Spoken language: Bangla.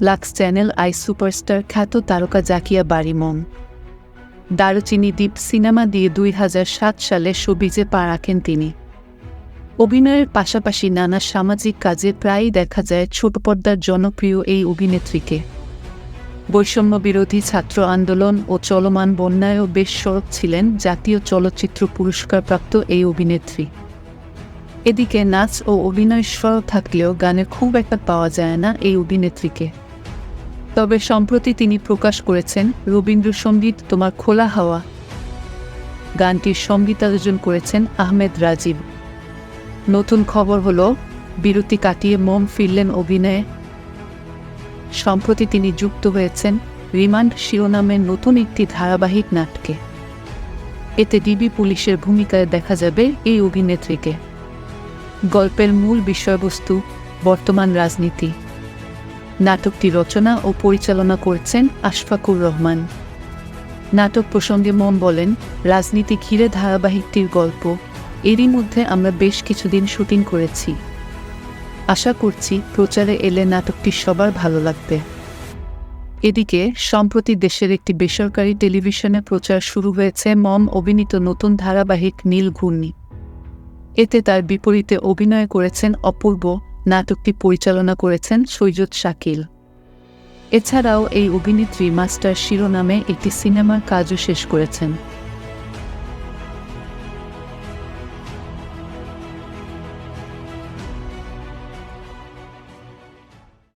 লাক্স চ্যানেল আই সুপারস্টার খ্যাত তারকা জাকিয়া বারিমন। দারুচিনি দ্বীপ সিনেমা দিয়ে দুই হাজার সাত সালে সবিজে পা রাখেন তিনি। অভিনয়ের পাশাপাশি নানা সামাজিক কাজে প্রায়ই দেখা যায় ছোট পর্দার জনপ্রিয় এই অভিনেত্রীকে। বৈষম্য বিরোধী ছাত্র আন্দোলন ও চলমান বন্যায়ও বেশ সরব ছিলেন জাতীয় চলচ্চিত্র পুরস্কারপ্রাপ্ত এই অভিনেত্রী। এদিকে নাচ ও অভিনয় সরব থাকলেও গানে খুব একটা পাওয়া যায় না এই অভিনেত্রীকে। তবে সম্প্রতি তিনি প্রকাশ করেছেন, রবীন্দ্রসঙ্গীত তোমার খোলা হাওয়া। গানটির সঙ্গীতায়োজন করেছেন আহমেদ রাজীব। নতুন খবর হলো, বিরতি কাটিয়ে মম ফিরলেন অভিনয়ে। সম্প্রতি তিনি যুক্ত হয়েছেন রিমান্ড শিরোনামের নতুন একটি ধারাবাহিক নাটকে। এতে ডিবি পুলিশের ভূমিকায় দেখা যাবে এই অভিনেত্রীকে। গল্পের মূল বিষয়বস্তু বর্তমান রাজনীতি। নাটকটি রচনা ও পরিচালনা করছেন আশফাকুর রহমান। নাটক প্রসঙ্গে মম বলেন রাজনীতি ঘিরে ধারাবাহিকটির গল্প। এরই মধ্যে আমরা বেশ কিছুদিন শুটিং করেছি। আশা করছি প্রচারে এলে নাটকটি সবার ভালো লাগবে। এদিকে, সম্প্রতি দেশের একটি বেসরকারি টেলিভিশনে প্রচার শুরু হয়েছে মম অভিনীত নতুন ধারাবাহিক নীল ঘূর্ণি। এতে তার বিপরীতে অভিনয় করেছেন অপূর্ব নাটকটি পরিচালনা করেছেন সৈয়দ শাকিল। এছাড়াও এই অভিনেত্রী মাস্টার শিরোনামে একটি সিনেমার কাজও শেষ করেছেন।